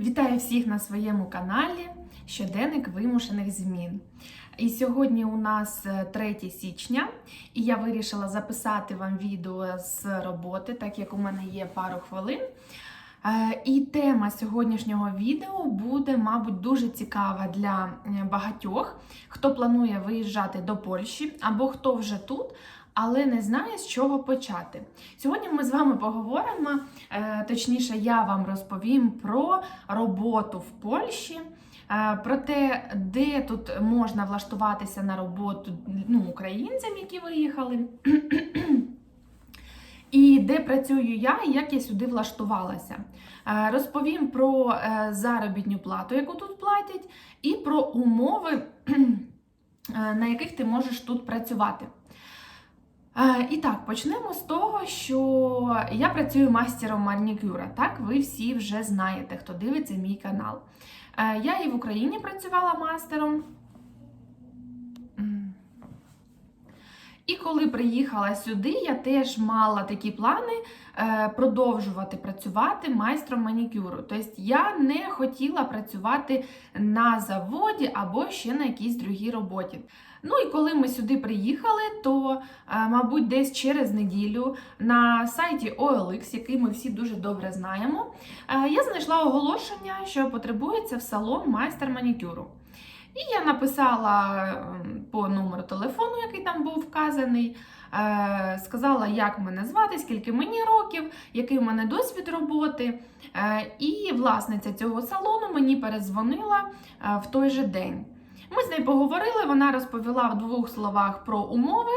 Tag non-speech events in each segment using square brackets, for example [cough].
Вітаю всіх на своєму каналі Щоденник вимушених змін. І сьогодні у нас е, 3 січня, і я вирішила записати вам відео з роботи, так як у мене є пару хвилин. Е, І тема сьогоднішнього відео буде, мабуть, дуже цікава для е, багатьох, хто планує виїжджати до Польщі або хто вже тут, але не знає, з чого почати. Сьогодні ми з вами поговоримо, е, точніше, я вам розповім про роботу в Польщі. е, Про те, де тут можна влаштуватися на роботу ну, українцям, які виїхали, і де працюю я, і як я сюди влаштувалася. Е, Розповім про заробітну плату, яку тут платять, і про умови, на яких ти можеш тут працювати. Е, І так, почнемо з того, що я працюю мастером манікюра. Так, ви всі вже знаєте, хто дивиться мій канал. Е, Я і в Україні працювала мастером. І коли приїхала сюди, я теж мала такі плани е, продовжувати працювати майстром манікюру. Тобто я не хотіла працювати на заводі або ще на якійсь другій роботі. Ну і коли ми сюди приїхали, то, е, мабуть, десь через неділю на сайті OLX, який ми всі дуже добре знаємо, е, я знайшла оголошення, що потребується в салон майстер манікюру. І я написала ем, по номеру телефону, який там був вказаний, е, сказала, як мене звати, скільки мені років, який у мене досвід роботи. Е, І власниця цього салону мені перезвонила е, в той же день. Ми з нею поговорили, вона розповіла в двох словах про умови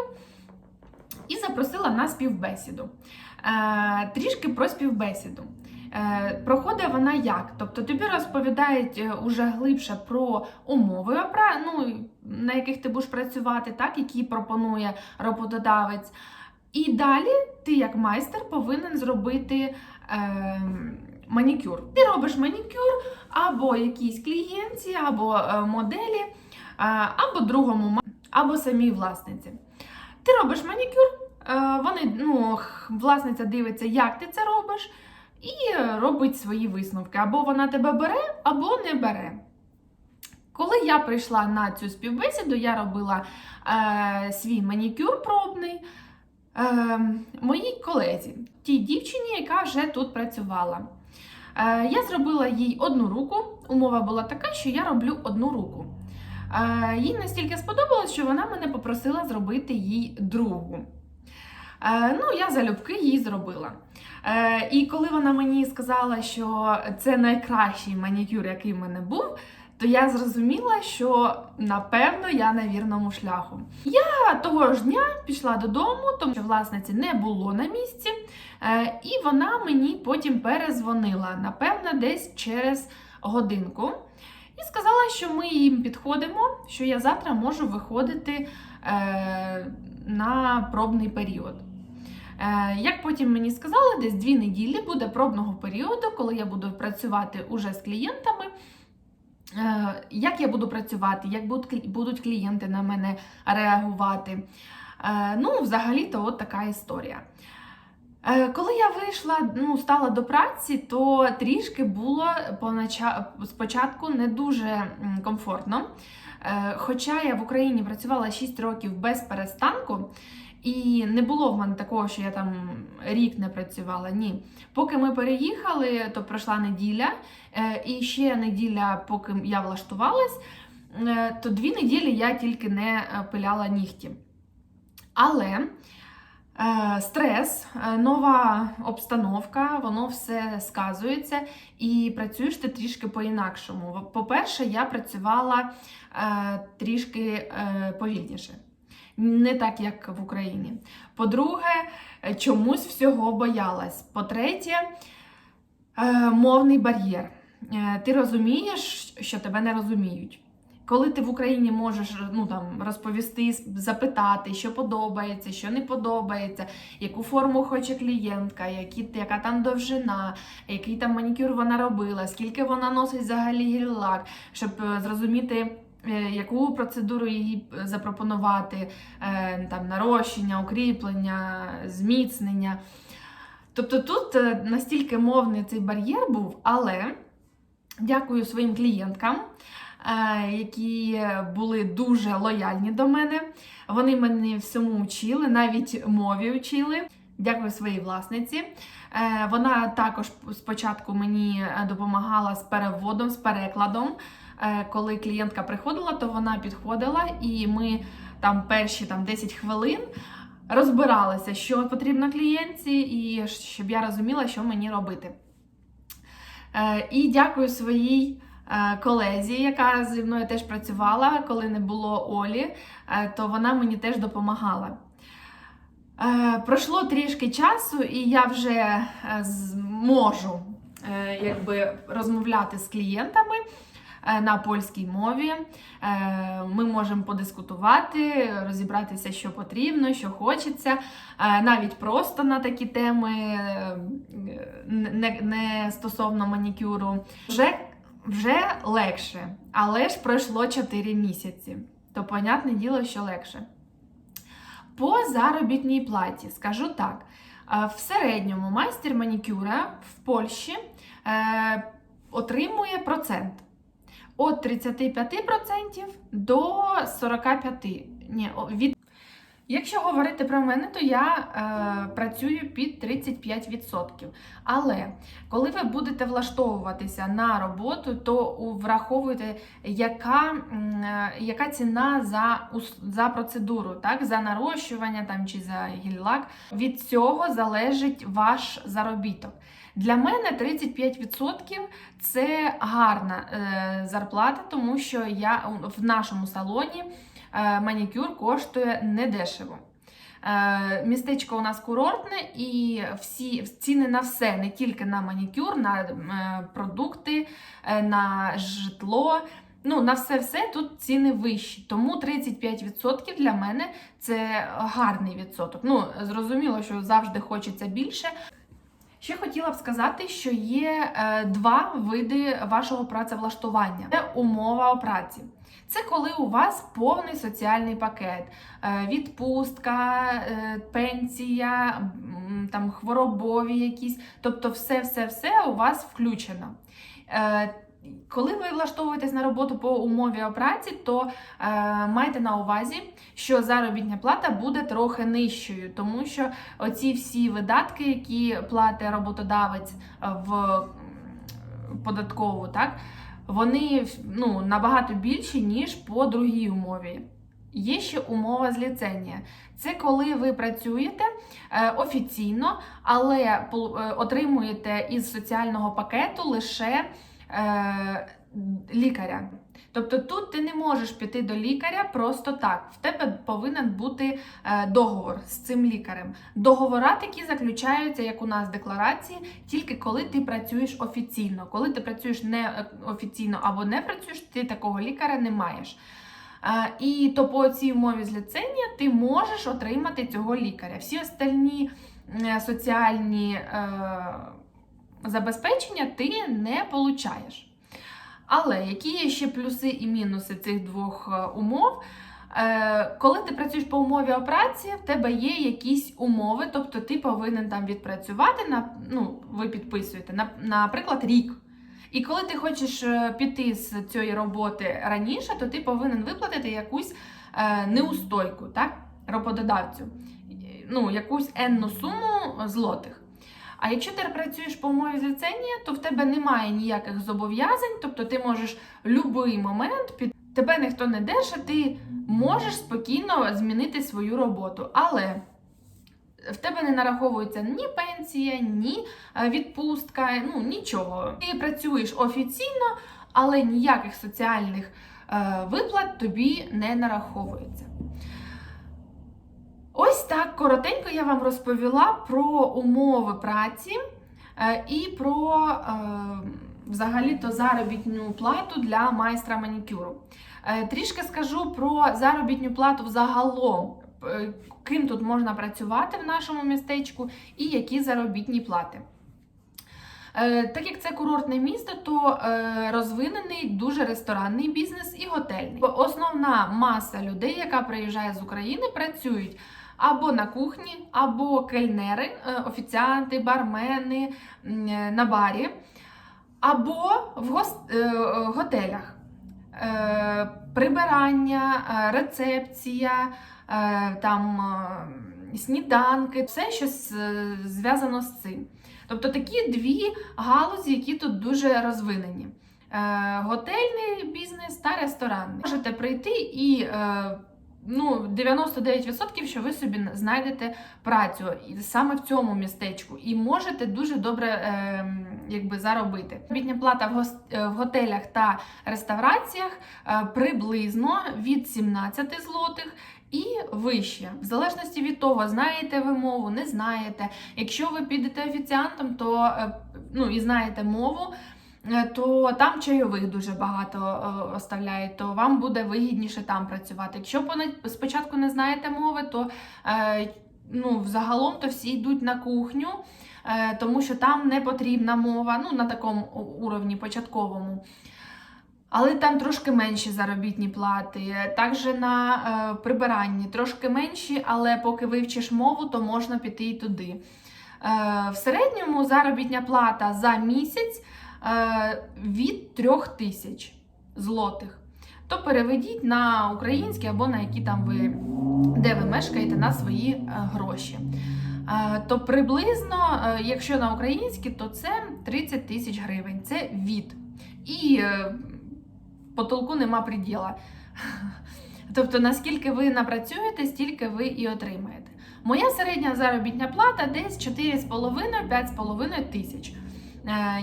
і запросила на співбесіду. Трішки про співбесіду. Е, Проходить вона як? Тобто тобі розповідають е, уже глибше про умови, ну, на яких ти будеш працювати, так, які пропонує роботодавець. І далі ти, як майстер, повинен зробити е, манікюр. Ти робиш манікюр або якійсь клієнтці, або е, моделі, або другому, або самій власниці. Ти робиш манікюр, вони, ну, власниця дивиться, як ти це робиш і робить свої висновки. Або вона тебе бере, або не бере. Коли я прийшла на цю співбесіду, я робила е, свій манікюр пробний е, моїй колезі, тій дівчині, яка вже тут працювала. Е, я зробила їй одну руку. Умова була така, що я роблю одну руку. Е, їй настільки сподобалось, що вона мене попросила зробити їй другу. Е, ну, я залюбки їй зробила. Е, і коли вона мені сказала, що це найкращий манікюр, який в мене був, то я зрозуміла, що напевно я на вірному шляху. Я того ж дня пішла додому, тому що власниці не було на місці, е, і вона мені потім перезвонила, напевно, десь через годинку. І сказала, що ми їм підходимо, що я завтра можу виходити е, на пробний період. Е, Як потім мені сказали, десь дві неділі буде пробного періоду, коли я буду працювати уже з клієнтами. Е, Як я буду працювати, як будуть клієнти на мене реагувати. Е, Ну, взагалі-то от така історія. Коли я вийшла, ну, стала до праці, то трішки було спочатку не дуже комфортно. Е, Хоча я в Україні працювала 6 років без перестанку, і не було в мене такого, що я там рік не працювала. Ні. Поки ми переїхали, то пройшла неділя, е, і ще неділя, поки я влаштувалась, е, то дві неділі я тільки не пиляла нігті. Але стрес, е, нова обстановка, воно все сказується, і працюєш ти трішки по-інакшому. По-перше, я працювала е, трішки е, повільніше. Не так, як в Україні. По-друге, е, чомусь всього боялась. По-третє, е, мовний бар'єр. Е, Ти розумієш, що тебе не розуміють. Коли ти в Україні можеш ну, там, розповісти, запитати, що подобається, що не подобається, яку форму хоче клієнтка, які, яка там довжина, який там манікюр вона робила, скільки вона носить взагалі гель-лак, щоб е, зрозуміти, е, яку процедуру їй запропонувати, е, там, нарощення, укріплення, зміцнення. Тобто тут настільки мовний цей бар'єр був, але Дякую своїм клієнткам, які були дуже лояльні до мене. Вони мене всьому вчили, навіть мові вчили. Дякую своїй власниці. Е, Вона також спочатку мені е, допомагала з переводом, з перекладом. Е, Коли клієнтка приходила, то вона підходила, і ми там перші там, 10 хвилин розбиралися, що потрібно клієнтці, і щоб я розуміла, що мені робити. Е, І дякую своїй е, колезі, яка зі мною теж працювала, коли не було Олі, е, то вона мені теж допомагала. Е, Пройшло трішки часу, і я вже е, зможу е, якби, розмовляти з клієнтами е, на польській мові. Е, Ми можемо подискутувати, розібратися, що потрібно, що хочеться, Е, навіть просто на такі теми, е, не стосовно манікюру. Вже, вже легше, але ж пройшло 4 місяці. То, понятне діло, що легше. По заробітній платі скажу так: е, в середньому майстер манікюра в Польщі е, отримує процент від 35% до 45%. Ні, від... Якщо говорити про мене, то я е, працюю під 35%. Але коли ви будете влаштовуватися на роботу, то враховуйте, яка, е, яка ціна за, за процедуру, так? за нарощування там, чи за гіль-лак. Від цього залежить ваш заробіток. Для мене 35% це гарна е, зарплата, тому що я в нашому салоні манікюр коштує недешево. Е, Містечко у нас курортне, і всі ціни на все, не тільки на манікюр, на е, продукти, е, на житло. Ну, на все все тут ціни вищі. Тому 35% для мене це гарний відсоток. Ну, зрозуміло, що завжди хочеться більше. Ще хотіла б сказати, що є е, два види вашого працевлаштування: це умова праці. Це коли у вас повний соціальний пакет, е, відпустка, е, пенсія, там хворобові якісь, тобто все-все-все у вас включено. Коли ви влаштовуєтесь на роботу по умові о праці, то е, майте на увазі, що заробітня плата буде трохи нижчою, тому що оці всі видатки, які платить роботодавець в податкову, так, вони ну, набагато більші, ніж по другій умові. Є ще умова зліцення. Це коли ви працюєте е, офіційно, але е, отримуєте із соціального пакету лише е, лікаря. Тобто тут ти не можеш піти до лікаря просто так. В тебе повинен бути е, договор з цим лікарем. Договора такі заключаються, як у нас декларації, тільки коли ти працюєш офіційно. Коли ти працюєш не е, або не працюєш, ти такого лікаря не маєш. Е, І то по цій умові зліцення ти можеш отримати цього лікаря. Всі остальні соціальні забезпечення ти не получаєш. Але які є ще плюси і мінуси цих двох е, умов? Е, Коли ти працюєш по умові о праці, в тебе є якісь умови, тобто ти повинен там відпрацювати на ну, ви підписуєте, на, наприклад, рік. І коли ти хочеш е, піти з цієї роботи раніше, то ти повинен виплатити якусь неустойку, так, роботодавцю, ну, якусь енну суму злотих. А якщо ти працюєш по умові зліцення, то в тебе немає ніяких зобов'язань, тобто ти можеш будь-який момент під тебе ніхто не держить, ти можеш спокійно змінити свою роботу. Але в тебе не нараховується ні пенсія, ні е, відпустка, ну нічого. Ти працюєш офіційно, але ніяких соціальних е, виплат тобі не нараховується. Так коротенько я вам розповіла про умови праці е, і про е, взагалі-то заробітну плату для майстра манікюру. Е, Трішки скажу про заробітну плату взагалом, ким тут можна працювати в нашому містечку і які заробітні плати. Так як це курортне місто, то розвинений дуже ресторанний бізнес і готельний. Основна маса людей, яка приїжджає з України, працюють або на кухні, або кельнери, е, офіціанти, бармени е, на барі. Або в гос- е, готелях. Прибирання, рецепція, там сніданки, все, що зв'язано з цим. Тобто такі дві галузі, які тут дуже розвинені. Готельний бізнес та ресторанний. Можете прийти і ну, 99% що ви собі знайдете працю саме в цьому містечку, і можете дуже добре е, якби, заробити. Бітня плата в, гос- е, в готелях та реставраціях е, приблизно від 17 злотих. І вище, в залежності від того, знаєте ви мову, не знаєте. Якщо ви підете офіціантом, то е, ну і знаєте мову, то там чайових дуже багато е, оставляють, то вам буде вигідніше там працювати. Якщо спочатку не знаєте мови, то е, ну, взагалом то всі йдуть на кухню, е, тому що там не потрібна мова, ну на такому уровні початковому. Але там трошки менші заробітні плати. Також на е, прибиранні трошки менші, але поки вивчиш мову, то можна піти і туди. Е, в середньому заробітня плата за місяць е, від 3 тисяч злотих. То переведіть на українські або на які там ви, де ви мешкаєте, на свої е, гроші. Е, То приблизно, е, якщо на українські, то це 30 тисяч гривень. Це від. І е, потолку нема приділа. [laughs] Тобто, наскільки ви напрацюєте, стільки ви і отримаєте. Моя середня заробітня плата десь 4,5-5,5 тисяч е,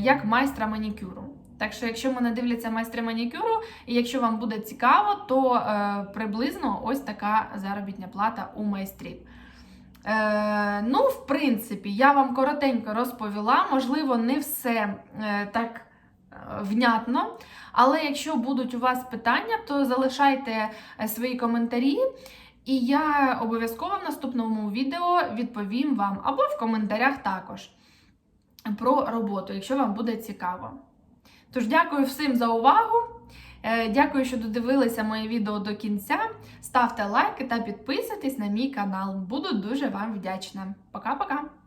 як майстра манікюру. Так що, якщо мене дивляться майстри манікюру, і якщо вам буде цікаво, то е, приблизно ось така заробітня плата у майстрів. Е, ну, в принципі, я вам коротенько розповіла, можливо, не все е, так е, внятно. Але якщо будуть у вас питання, то залишайте е, свої коментарі, і я обов'язково в наступному відео відповім вам або в коментарях також про роботу, якщо вам буде цікаво. Тож, дякую всім за увагу. Е, Дякую, що додивилися моє відео до кінця. Ставте лайки та підписуйтесь на мій канал. Буду дуже вам вдячна. Пока-пока!